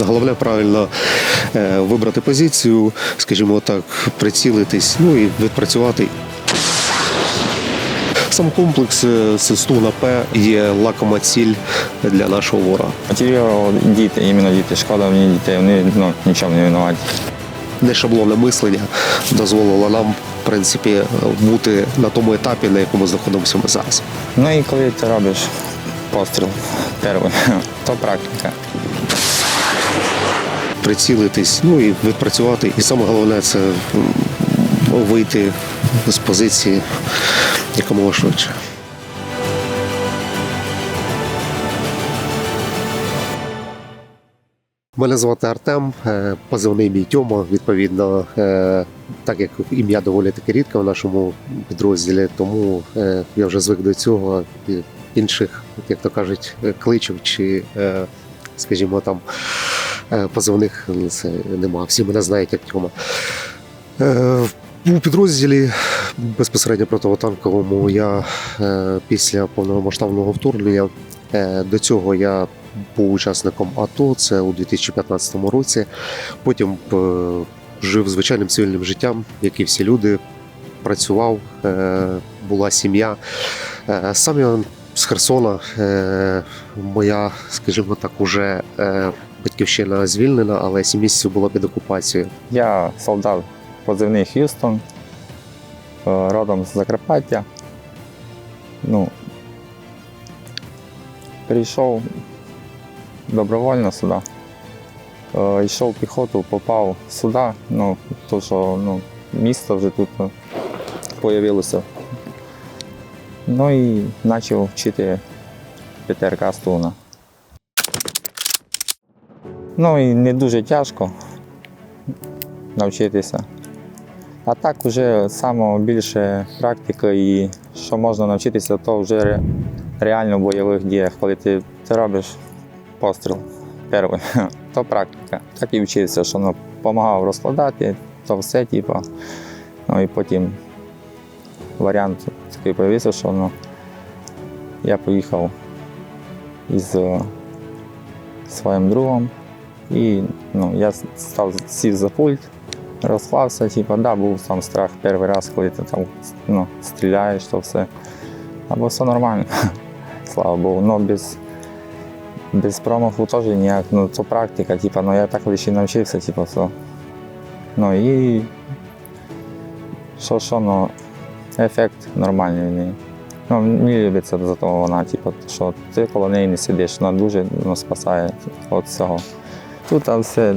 Головне правильно е, вибрати позицію, скажімо так, прицілитись, ну і відпрацювати. Сам комплекс е, на П є лакома ціль для нашого ворога. Мотивував діти, іменно діти. Шкода мені дітей, вони ну, нічого не винуваті. Нешаблонне мислення дозволило нам, в принципі, бути на тому етапі, на якому знаходимося ми зараз. Ну і коли ти робиш постріл перший, то практика. Прицілитись, ну і відпрацювати. І саме головне це вийти з позиції якомога швидше. Мене звати Артем, е, позивний мій Тьома. Відповідно, е, так як ім'я доволі таки рідке в нашому підрозділі, тому е, я вже звик до цього інших, як то кажуть, кличів чи, скажімо, там позивних ну, це нема. Всі мене знають як Тьома. Е, У підрозділі безпосередньо противотанковому я е, після повномасштабного вторгнення е, до цього я був учасником АТО, це у 2015 році. Потім е, жив звичайним цивільним життям, як і всі люди. Працював, е, була сім'я. Е, Сам я з Херсона. е, Моя, скажімо так, уже е, батьківщина звільнена, але сім місяців було під окупацією. Я солдат позивний Х'юстон, е, родом з Закарпаття. Ну, прийшов добровольно сюди. Е, Йшов піхоту, попав сюди, ну, то що ну, місто вже тут ну, появилося. Ну і почав вчити ПТРК Стуна. Ну і не дуже тяжко навчитися. А так вже саме більше практика і що можна навчитися, то вже реально в бойових діях, коли ти, ти робиш постріл перший, то практика. Так і вчився, що ну, допомагав розкладати, то все, типу. Ну і потім варіант такий появився, що ну, я поїхав із е, своїм другом. І ну, я став сів за пульт, розклався, типу, да, був сам страх перший раз, коли ти там ну, стріляєш, то все. Або все нормально, слава Богу. Ну, без, без промаху теж ніяк, ну це практика, типу, ну я так лише навчився, типу, все. Ну і що, що, ну, ефект нормальний в неї. Ну, мені любиться за того вона, типу, що ти коло неї не сидиш, вона дуже ну, спасає від цього. Тут там все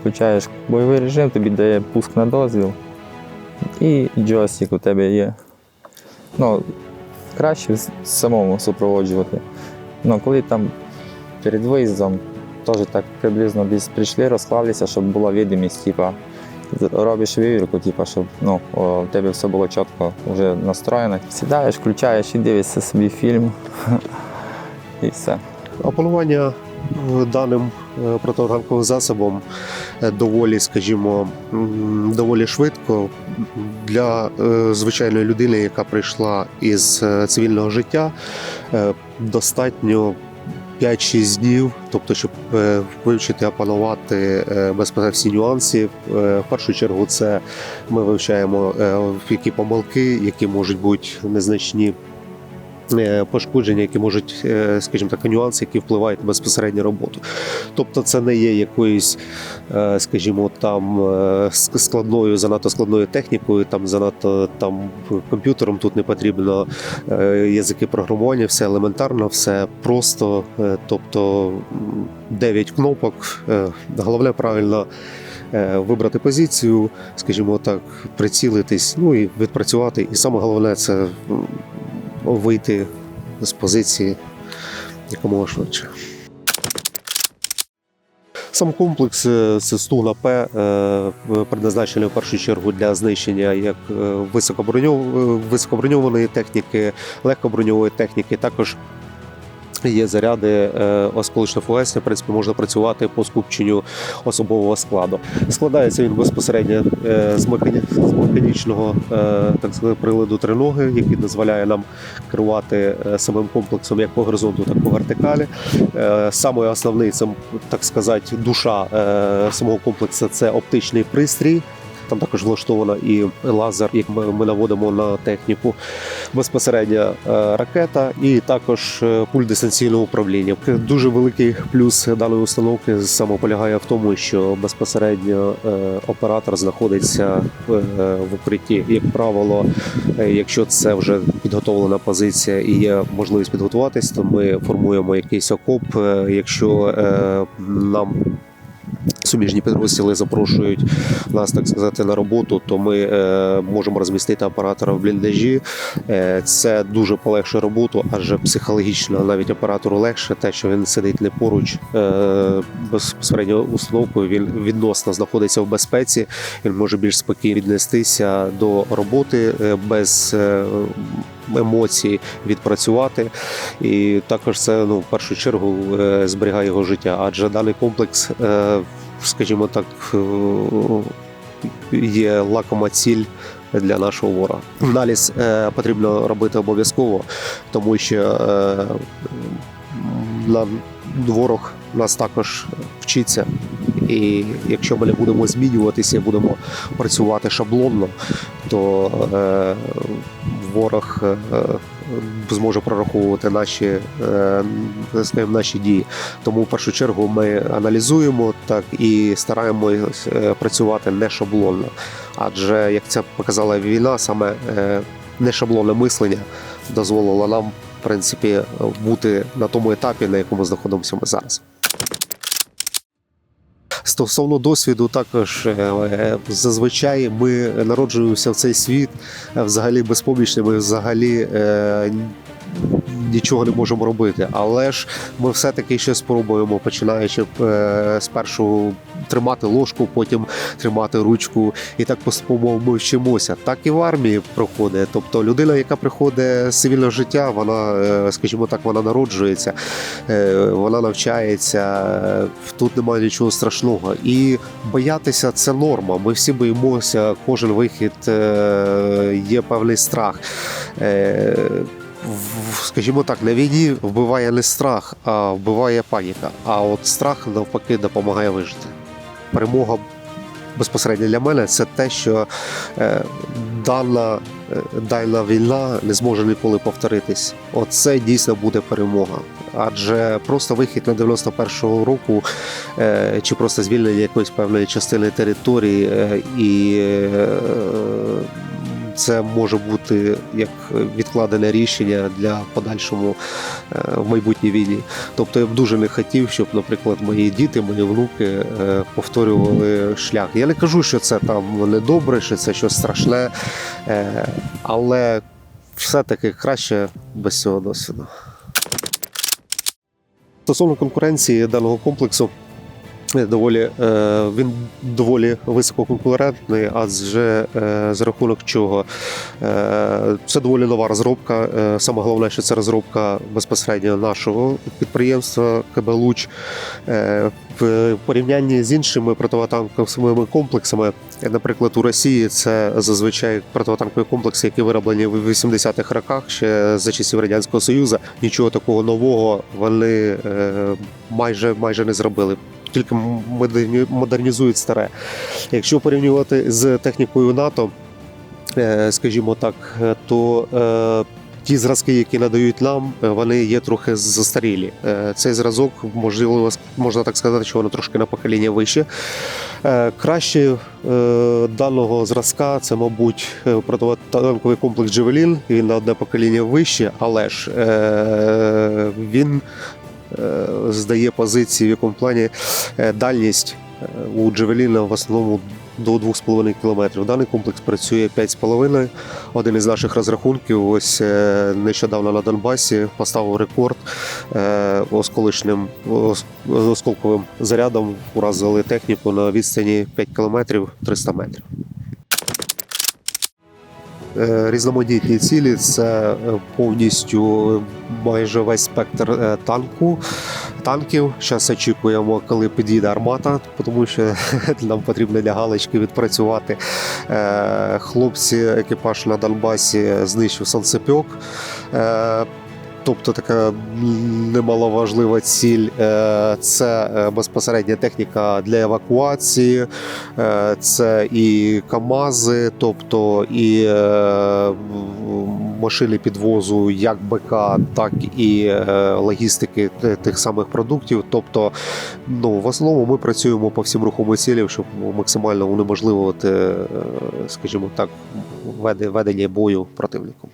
включаєш бойовий режим, тобі дає пуск на дозвіл і джойстик у тебе є. Ну, краще самому супроводжувати. Ну, коли там перед виїздом теж так приблизно десь прийшли, розклалися, щоб була видимість, типа, робиш вивірку, типа, щоб ну, у тебе все було чітко вже настроєно. Сідаєш, включаєш і дивишся собі фільм. І все. Опанування е, даним протитанковим засобом е, доволі, скажімо, доволі швидко для е, звичайної людини, яка прийшла із е, цивільного життя, е, достатньо 5-6 днів, тобто, щоб е, вивчити, опанувати е, безпосередньо всі нюанси. Е, В першу чергу, це ми вивчаємо е, які помилки, які можуть бути незначні е, пошкодження, які можуть, е, скажімо так, нюанси, які впливають на безпосередню роботу. Тобто, це не є якоюсь, е, скажімо, там е, складною, занадто складною технікою, там занадто там комп'ютером тут не потрібно е, язики програмування, все елементарно, все просто. е, Тобто 9 кнопок. е, Головне правильно. е, Вибрати позицію, скажімо так, прицілитись, ну і відпрацювати. І саме головне це вийти з позиції якомога швидше. Сам комплекс е, це стуна П призначений предназначений в першу чергу для знищення як е, е, високоброньованої техніки, легкоброньової техніки, також Є заряди е, осколочно фугасні, в принципі, можна працювати по скупченню особового складу. Складається він безпосередньо е, з, механічного е, так сказати, приладу триноги, який дозволяє нам керувати самим комплексом як по горизонту, так і по вертикалі. Саме основний, це, так сказати, душа самого комплексу це оптичний пристрій. Там також влаштовано і лазер, як ми, наводимо на техніку безпосередньо е, ракета і також е, пульт дистанційного управління. Дуже великий плюс даної установки саме полягає в тому, що безпосередньо е, оператор знаходиться в укритті. Як правило, якщо це вже підготовлена позиція і є можливість підготуватись, то ми формуємо якийсь окоп. Якщо нам Суміжні підрозділи запрошують нас, так сказати, на роботу, то ми е, можемо розмістити оператора в бліндажі. Е, це дуже полегшує роботу, адже психологічно навіть оператору легше, те, що він сидить не поруч е, безпосередньо установкою, він відносно знаходиться в безпеці, він може більш спокійно віднестися до роботи без. Емоцій відпрацювати, і також це ну в першу чергу зберігає його життя, адже даний комплекс, скажімо так, е, є лакома ціль для нашого ворога. Аналіз е, потрібно робити обов'язково, тому що е, нам ворог нас також вчиться. І якщо ми не будемо змінюватися, будемо працювати шаблонно, то е, ворог е, зможе прораховувати наші, е, скажімо, наші дії. Тому в першу чергу ми аналізуємо так і стараємось е, працювати не шаблонно. Адже як це показала війна, саме е, не шаблонне мислення дозволило нам, в принципі, бути на тому етапі, на якому знаходимося ми зараз. Стосовно досвіду, також е, е, зазвичай ми народжуємося в цей світ е, взагалі безпомічними, взагалі е, нічого не можемо робити. Але ж ми все-таки щось спробуємо, починаючи е, спершу тримати ложку, потім тримати ручку, і так поступово ми вчимося. Так і в армії проходить. Тобто людина, яка приходить з цивільного життя, вона, е, скажімо так, вона народжується, е, вона навчається. Тут немає нічого страшного. І боятися це норма. Ми всі боїмося, кожен вихід є певний страх. Скажімо так, на війні вбиває не страх, а вбиває паніка. А от страх навпаки допомагає вижити. Перемога безпосередньо для мене це те, що е, дана, е, дана війна не зможе ніколи повторитись. Оце дійсно буде перемога. Адже просто вихід на 91-го року е, чи просто звільнення якоїсь певної частини території, і це може бути як відкладене рішення для подальшому е, в майбутній війні. Тобто я б дуже не хотів, щоб, наприклад, мої діти, мої внуки е, повторювали шлях. Я не кажу, що це там недобре, що це щось страшне, е, але все-таки краще без цього досвіду. Стосовно конкуренції даного комплексу. Доволі е, він доволі висококонкурентний, адже е, за рахунок чого е, це доволі нова розробка. Саме головне, що це розробка безпосередньо нашого підприємства КБ Луч. В порівнянні з іншими противотанковими комплексами, наприклад, у Росії це зазвичай противотанкові комплекси, які вироблені в 80-х роках ще за часів радянського союзу. Нічого такого нового вони майже майже не зробили. Тільки модернізують старе. Якщо порівнювати з технікою НАТО, е, скажімо так, е, то е, ті зразки, які надають нам, вони є трохи застарілі. Цей зразок, можливо, можна так сказати, що воно трошки на покоління вище. Краще даного зразка це, мабуть, противотанковий комплекс Джевелін. Він на одне покоління вище, але ж він здає позиції, в якому плані е, дальність е, у Джевеліна в основному до 2,5 км. Даний комплекс працює 5,5. Один із наших розрахунків ось е, нещодавно на Донбасі поставив рекорд е, осколковим зарядом. Уразили техніку на відстані 5 км 300 метрів. Е, різноманітні цілі. Це е, повністю майже весь спектр е, танку. Танків зараз очікуємо, коли підійде армата, тому що нам потрібно для галочки відпрацювати. Е, Хлопці, екіпаж на Донбасі знищив Санцепьок. Тобто така немаловажлива ціль е, це е, безпосередня техніка для евакуації, е, це і КАМАЗи, тобто і машини підвозу як БК, так і логістики тих самих продуктів. Тобто, ну в основному ми працюємо по всім рухомим цілям, щоб максимально унеможливувати, скажімо так, ведення бою противником.